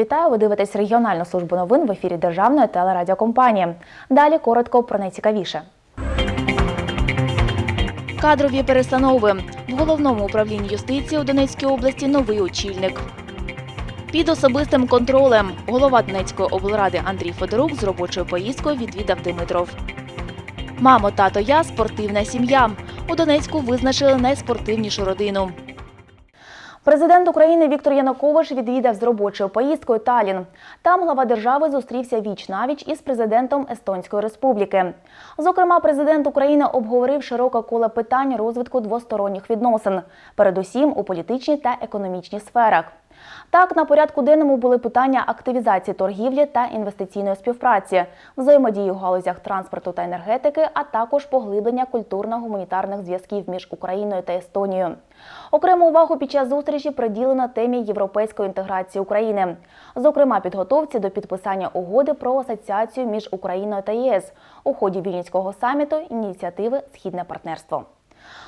Вітаю! Ви дивитесь регіональну службу новин в ефірі Державної телерадіокомпанії. Далі коротко про найцікавіше. Кадрові перестанови в головному управлінні юстиції у Донецькій області новий очільник. Під особистим контролем голова Донецької облради Андрій Федорук з робочою поїздкою відвідав Димитров. Мамо, тато, я спортивна сім'я. У Донецьку визначили найспортивнішу родину. Президент України Віктор Янукович відвідав з робочою поїздкою Талін. Там глава держави зустрівся віч навіч із президентом Естонської республіки. Зокрема, президент України обговорив широке коло питань розвитку двосторонніх відносин, передусім у політичній та економічній сферах. Так, на порядку денному були питання активізації торгівлі та інвестиційної співпраці, взаємодії у галузях транспорту та енергетики, а також поглиблення культурно-гуманітарних зв'язків між Україною та Естонією. Окрему увагу під час зустрічі приділено темі європейської інтеграції України, зокрема підготовці до підписання угоди про асоціацію між Україною та ЄС у ході Вільнюського саміту ініціативи Східне партнерство.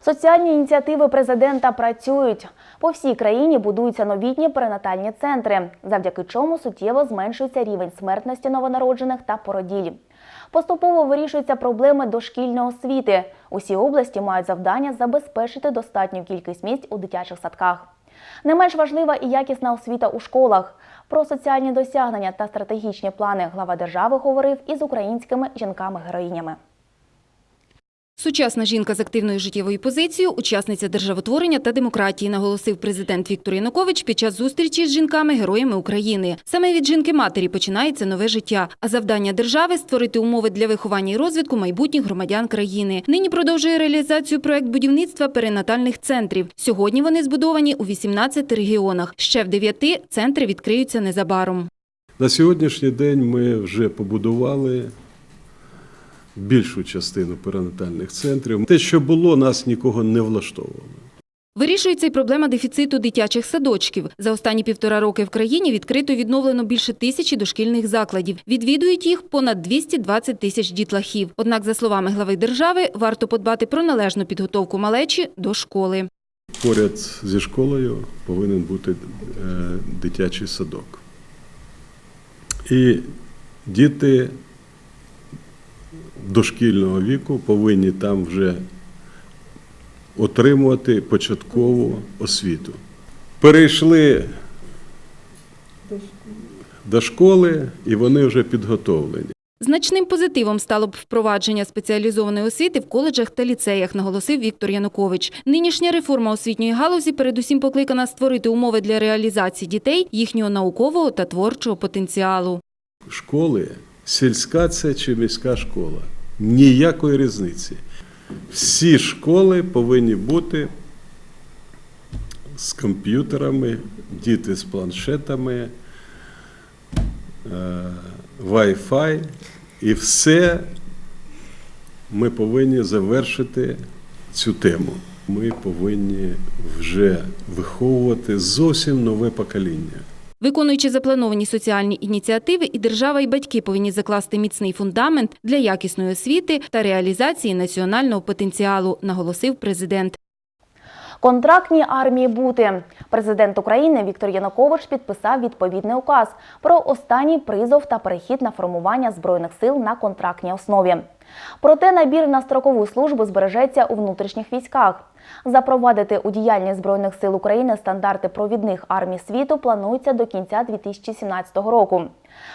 Соціальні ініціативи президента працюють. По всій країні будуються новітні перинатальні центри, завдяки чому суттєво зменшується рівень смертності новонароджених та породіль. Поступово вирішуються проблеми дошкільної освіти. Усі області мають завдання забезпечити достатню кількість місць у дитячих садках. Не менш важлива і якісна освіта у школах. Про соціальні досягнення та стратегічні плани глава держави говорив із українськими жінками-героїнями. Сучасна жінка з активною життєвою позицією, учасниця державотворення та демократії, наголосив президент Віктор Янукович під час зустрічі з жінками-героями України. Саме від жінки-матері починається нове життя. А завдання держави створити умови для виховання і розвитку майбутніх громадян країни. Нині продовжує реалізацію проект будівництва перинатальних центрів. Сьогодні вони збудовані у 18 регіонах. Ще в 9 центри відкриються незабаром. На сьогоднішній день ми вже побудували більшу частину перинатальних центрів. Те, що було, нас нікого не влаштовувало. Вирішується й проблема дефіциту дитячих садочків. За останні півтора роки в країні відкрито відновлено більше тисячі дошкільних закладів. Відвідують їх понад 220 тисяч дітлахів. Однак, за словами глави держави, варто подбати про належну підготовку малечі до школи. Поряд зі школою повинен бути е, дитячий садок. І діти дошкільного віку повинні там вже отримувати початкову освіту. Перейшли до школи, і вони вже підготовлені. Значним позитивом стало б впровадження спеціалізованої освіти в коледжах та ліцеях, наголосив Віктор Янукович. Нинішня реформа освітньої галузі передусім покликана створити умови для реалізації дітей, їхнього наукового та творчого потенціалу. школи, сільська це чи міська школа. Ніякої різниці. Всі школи повинні бути з комп'ютерами, діти з планшетами, е, Wi-Fi. І все ми повинні завершити цю тему. Ми повинні вже виховувати зовсім нове покоління. Виконуючи заплановані соціальні ініціативи, і держава, і батьки повинні закласти міцний фундамент для якісної освіти та реалізації національного потенціалу, наголосив президент. Контрактній армії бути. Президент України Віктор Янукович підписав відповідний указ про останній призов та перехід на формування збройних сил на контрактній основі. Проте набір на строкову службу збережеться у внутрішніх військах. Запровадити у діяльність збройних сил України стандарти провідних армій світу планується до кінця 2017 року.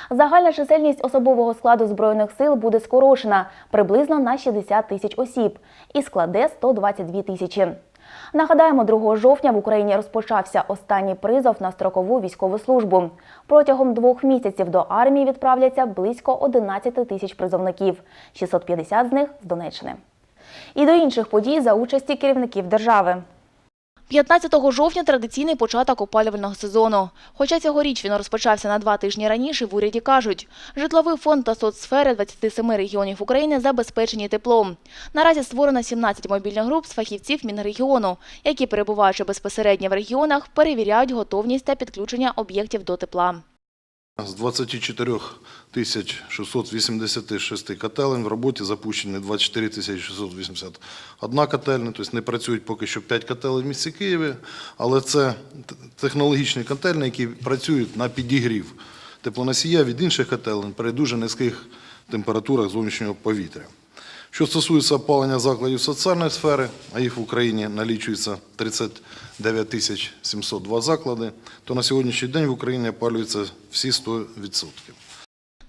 Загальна чисельність особового складу збройних сил буде скорочена приблизно на 60 тисяч осіб і складе 122 тисячі. Нагадаємо, 2 жовтня в Україні розпочався останній призов на строкову військову службу. Протягом двох місяців до армії відправляться близько 11 тисяч призовників, 650 з них з Донеччини. І до інших подій за участі керівників держави. 15 жовтня традиційний початок опалювального сезону. Хоча цьогоріч він розпочався на два тижні раніше, в уряді кажуть, житловий фонд та соцсфери 27 регіонів України забезпечені теплом. Наразі створено 17 мобільних груп з фахівців Мінрегіону, які, перебуваючи безпосередньо в регіонах, перевіряють готовність та підключення об'єктів до тепла. З 24 тисяч 686 котелень в роботі запущені 24 681 котельня, тобто не працюють поки що 5 котелень в місті Києві, але це технологічні котельні, які працюють на підігрів теплоносія від інших котелень при дуже низьких температурах зовнішнього повітря. Що стосується опалення закладів соціальної сфери, а їх в Україні налічується 39 тисяч 702 заклади, то на сьогоднішній день в Україні опалюються всі 100%.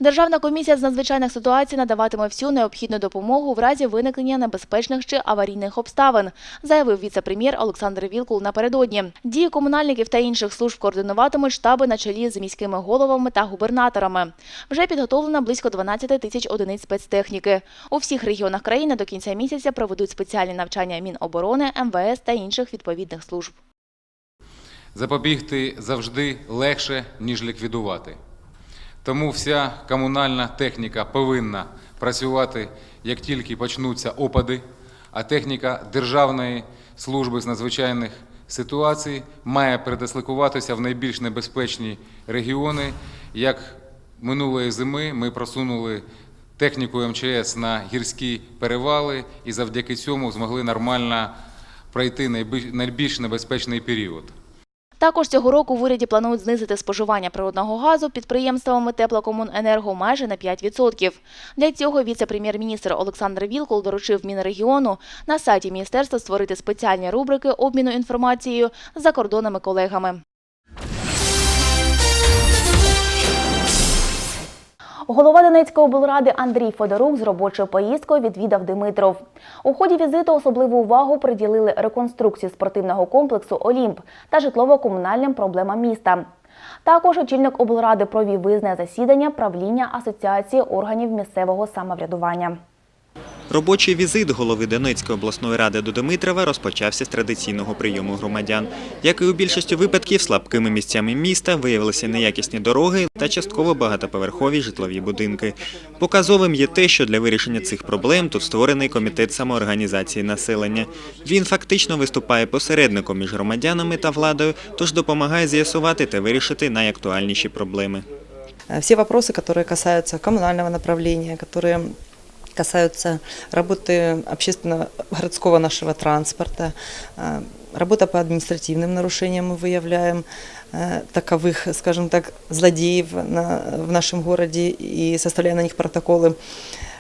Державна комісія з надзвичайних ситуацій надаватиме всю необхідну допомогу в разі виникнення небезпечних чи аварійних обставин, заявив віце-прем'єр Олександр Вілкул напередодні. Дії комунальників та інших служб координуватимуть штаби на чолі з міськими головами та губернаторами. Вже підготовлено близько 12 тисяч одиниць спецтехніки. У всіх регіонах країни до кінця місяця проведуть спеціальні навчання Міноборони, МВС та інших відповідних служб. Запобігти завжди легше, ніж ліквідувати. Тому вся комунальна техніка повинна працювати, як тільки почнуться опади, а техніка Державної служби з надзвичайних ситуацій має передислокуватися в найбільш небезпечні регіони. Як минулої зими ми просунули техніку МЧС на гірські перевали і завдяки цьому змогли нормально пройти найбільш небезпечний період. Також цього року в уряді планують знизити споживання природного газу підприємствами теплокомуненерго майже на 5%. Для цього віце-прем'єр-міністр Олександр Вілкол доручив Мінрегіону на сайті міністерства створити спеціальні рубрики обміну інформацією з закордонними колегами. Голова Донецької облради Андрій Федорук з робочою поїздкою відвідав Димитров. У ході візиту особливу увагу приділили реконструкції спортивного комплексу Олімп та житлово-комунальним проблемам міста. Також очільник облради провів визне засідання правління Асоціації органів місцевого самоврядування. Робочий візит голови Донецької обласної ради до Димитрова розпочався з традиційного прийому громадян. Як і у більшості випадків, слабкими місцями міста виявилися неякісні дороги та частково багатоповерхові житлові будинки. Показовим є те, що для вирішення цих проблем тут створений комітет самоорганізації населення. Він фактично виступає посередником між громадянами та владою, тож допомагає з'ясувати та вирішити найактуальніші проблеми. Э, Все вопросы, которые касаются коммунального направления, которые касаются работы общественно-городского нашего транспорта, э, работа по административным нарушениям мы выявляем э, таковых, скажем так, злодеев на- в нашем городе и составляя на них протоколы.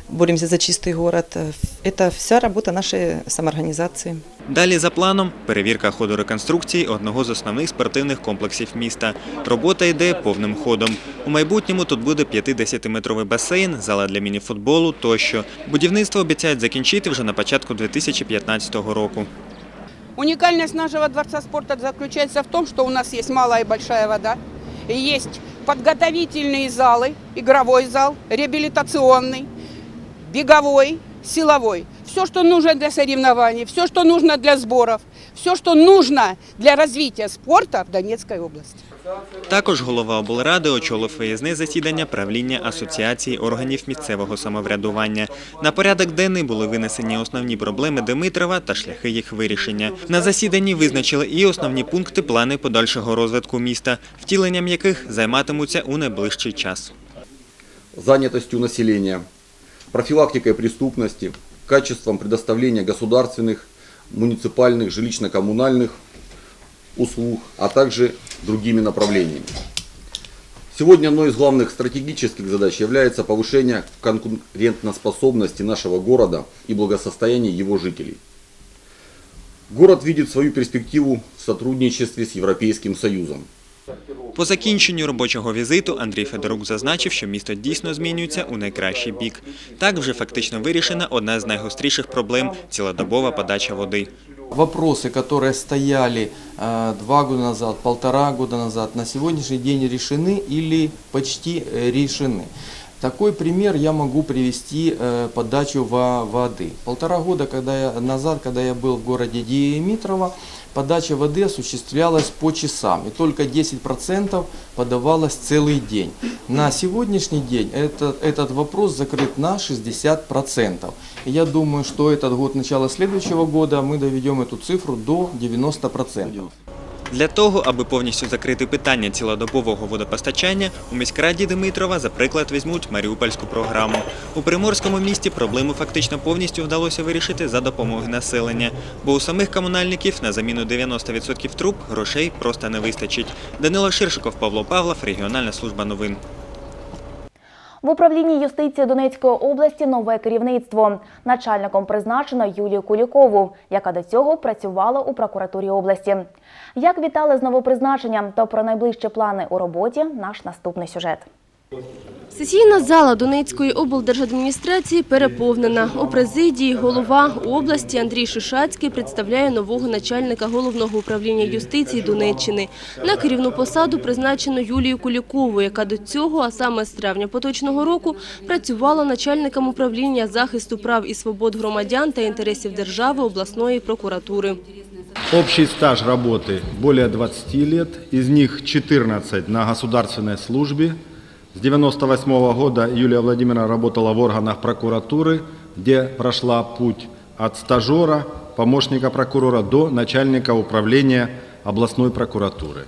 Боремся за чистый город. Э, Это вся работа нашей самоорганизации. Далі за планом перевірка ходу реконструкції одного з основних спортивних комплексів міста. Робота йде повним ходом. У майбутньому тут буде 50-метровий басейн, зала для мініфутболу тощо. Будівництво обіцяють закінчити вже на початку 2015 року. Уникальность нашего Дворца спорта заключается в том, что у нас есть малая и большая вода, и есть подготовительные залы, игровой зал, реабилитационный, беговой, силовой. Все, что нужно для соревнований, все, что нужно для сборов, все, что нужно для развития спорта в Донецкой области. Також голова облради очолив виїзне засідання правління Асоціації органів місцевого самоврядування. На порядок денний були винесені основні проблеми Димитрова та шляхи їх вирішення. На засіданні визначили і основні пункти плани подальшого розвитку міста, втіленням яких займатимуться у найближчий час. занятостью населения, профилактикой преступности, качеством предоставления государственных, муниципальных, жилищно-коммунальных услуг, а также другими направлениями. Сегодня одной из главных стратегических задач является повышение конкурентоспособности нашего города и благосостояния его жителей. Город видит свою перспективу в сотрудничестве с Европейским Союзом. По закінченню робочого візиту Андрій Федорук зазначив, що місто дійсно змінюється у найкращий бік. Так вже фактично вирішена одна з найгостріших проблем – цілодобова подача води. Вопросы, которые стояли э, два года назад, полтора года назад, на сегодняшний день решены или почти э, решены. Такой пример я могу привести э, подачу во- воды. Полтора года когда я, назад, когда я был в городе Димитрова, подача воды осуществлялась по часам, и только 10% подавалось целый день. На сегодняшний день этот, этот вопрос закрыт на 60%. И я думаю, что этот год, начало следующего года, мы доведем эту цифру до 90%. Для того, аби повністю закрити питання цілодобового водопостачання, у міськраді Димитрова за приклад візьмуть маріупольську програму. У приморському місті проблему фактично повністю вдалося вирішити за допомогою населення, бо у самих комунальників на заміну 90% труб грошей просто не вистачить. Данило Ширшиков, Павло Павлов, регіональна служба новин. В управлінні юстиції Донецької області нове керівництво. Начальником призначено Юлію Кулікову, яка до цього працювала у прокуратурі області. Як вітали з новопризначенням та про найближчі плани у роботі наш наступний сюжет. Сесійна зала Донецької облдержадміністрації переповнена. У президії голова області Андрій Шишацький представляє нового начальника головного управління юстиції Донеччини. На керівну посаду призначено Юлію Кулікову, яка до цього, а саме з травня поточного року, працювала начальником управління захисту прав і свобод громадян та інтересів держави обласної прокуратури. Общий стаж работы более 20 лет, из них 14 на государственной службе. С 98 года Юлия Владимировна работала в органах прокуратуры, где прошла путь от стажера, помощника прокурора до начальника управления областной прокуратуры.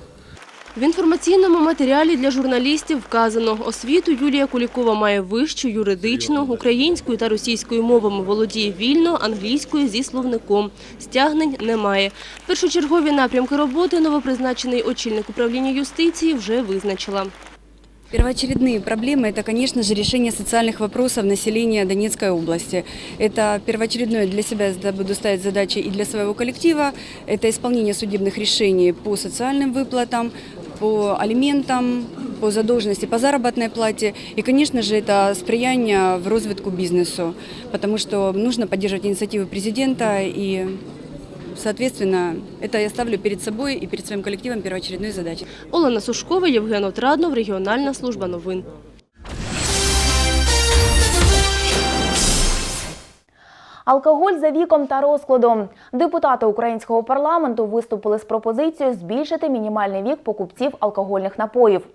В інформаційному матеріалі для журналістів вказано, освіту Юлія Кулікова має вищу юридичну, українською та російською мовами володіє вільно, англійською зі словником. Стягнень немає. Першочергові напрямки роботи новопризначений очільник управління юстиції вже визначила. Первоочередные проблемы – это, конечно же, решение социальных вопросов населения Донецкой области. Это первоочередное для себя я буду ставить задачи и для своего коллектива. Это исполнение судебных решений по социальным выплатам, по алиментам, по задолженности, по заработной плате. И, конечно же, это сприяние в развитку бизнесу, потому что нужно поддерживать инициативы президента и Соответственно, это я ставлю перед собой и перед своим коллективом первоочередной задачей. Олена Сушкова, Євген Отраднов, регіональна служба новин. Алкоголь за віком та розкладом. Депутати українського парламенту виступили з пропозицією збільшити мінімальний вік покупців алкогольних напоїв.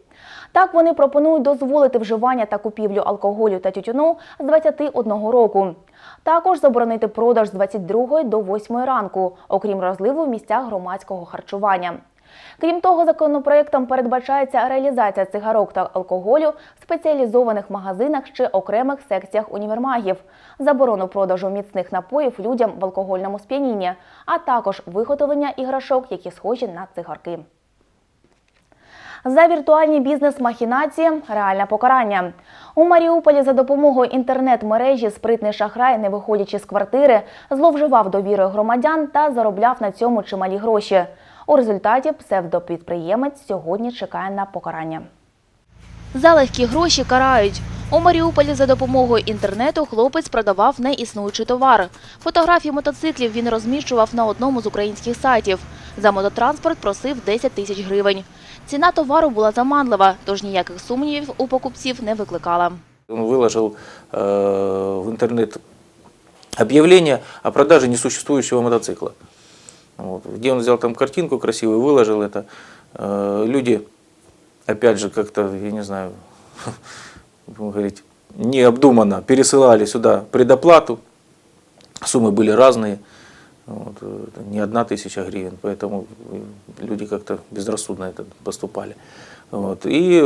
Так вони пропонують дозволити вживання та купівлю алкоголю та тютюну з 21 року. Також заборонити продаж з 22 до 8 ранку, окрім розливу в місцях громадського харчування. Крім того, законопроектом передбачається реалізація цигарок та алкоголю в спеціалізованих магазинах чи окремих секціях універмагів, заборону продажу міцних напоїв людям в алкогольному сп'янінні, а також виготовлення іграшок, які схожі на цигарки. За віртуальні бізнес-махінації реальне покарання. У Маріуполі за допомогою інтернет-мережі спритний шахрай, не виходячи з квартири, зловживав довірою громадян та заробляв на цьому чималі гроші. У результаті псевдопідприємець сьогодні чекає на покарання. За легкі гроші карають. У Маріуполі за допомогою інтернету хлопець продавав неіснуючий товар. Фотографії мотоциклів він розміщував на одному з українських сайтів. За мототранспорт просив 10 тисяч гривень. Ціна товару була заманлива, тож ніяких сумнівів у покупців не викликала. Он выложил э, в интернет объявление о продаже несуществующего мотоцикла. Вот. Где он взял там картинку красивую, выложил это. Э, люди, опять же, как-то, я не знаю, будем говорить, необдуманно пересылали сюда предоплату. Суммы были разные. Вот, э, не одна тысяча гривен, поэтому э, люди как-то безрассудно это поступали. Вот, и,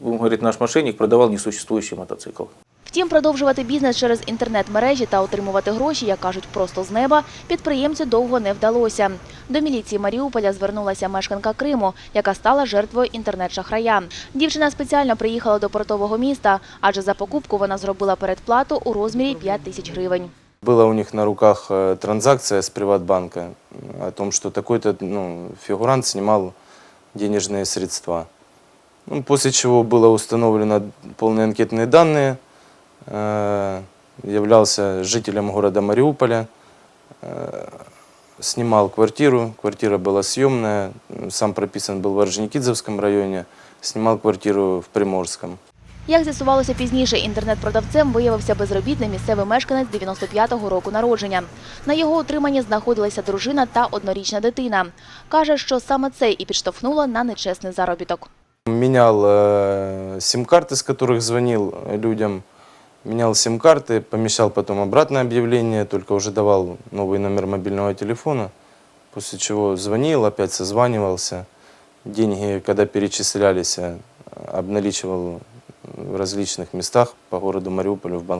будем говорить, наш мошенник продавал несуществующий мотоцикл. Втім, продовжувати бізнес через інтернет-мережі та отримувати гроші, як кажуть, просто з неба, підприємцю довго не вдалося. До міліції Маріуполя звернулася мешканка Криму, яка стала жертвою інтернет-шахрая. Дівчина спеціально приїхала до портового міста, адже за покупку вона зробила передплату у розмірі 5 тисяч гривень. Была у них на руках э, транзакция с Приватбанка м, о том, что такой-то ну, фигурант снимал денежные средства. Ну, после чего было установлено полные анкетные данные. Э, являлся жителем города Мариуполя. Э, снимал квартиру. Квартира была съемная. М, Сам прописан был в Орджоникидзевском районе. Снимал квартиру в Приморском. Як з'ясувалося пізніше, інтернет-продавцем виявився безробітний місцевий мешканець 95-го року народження. На його утриманні знаходилися дружина та однорічна дитина. Каже, що саме це і підштовхнуло на нечесний заробіток. Менял э, сим-карты, с которых звонил людям. Менял сим-карты, помещал потом обратное объявление, только уже давал новый номер мобильного телефона. после чего звонил, опять созванивался. Деньги, когда перечислялись, э, обналичивал в различных местах по городу Мариуполю в банк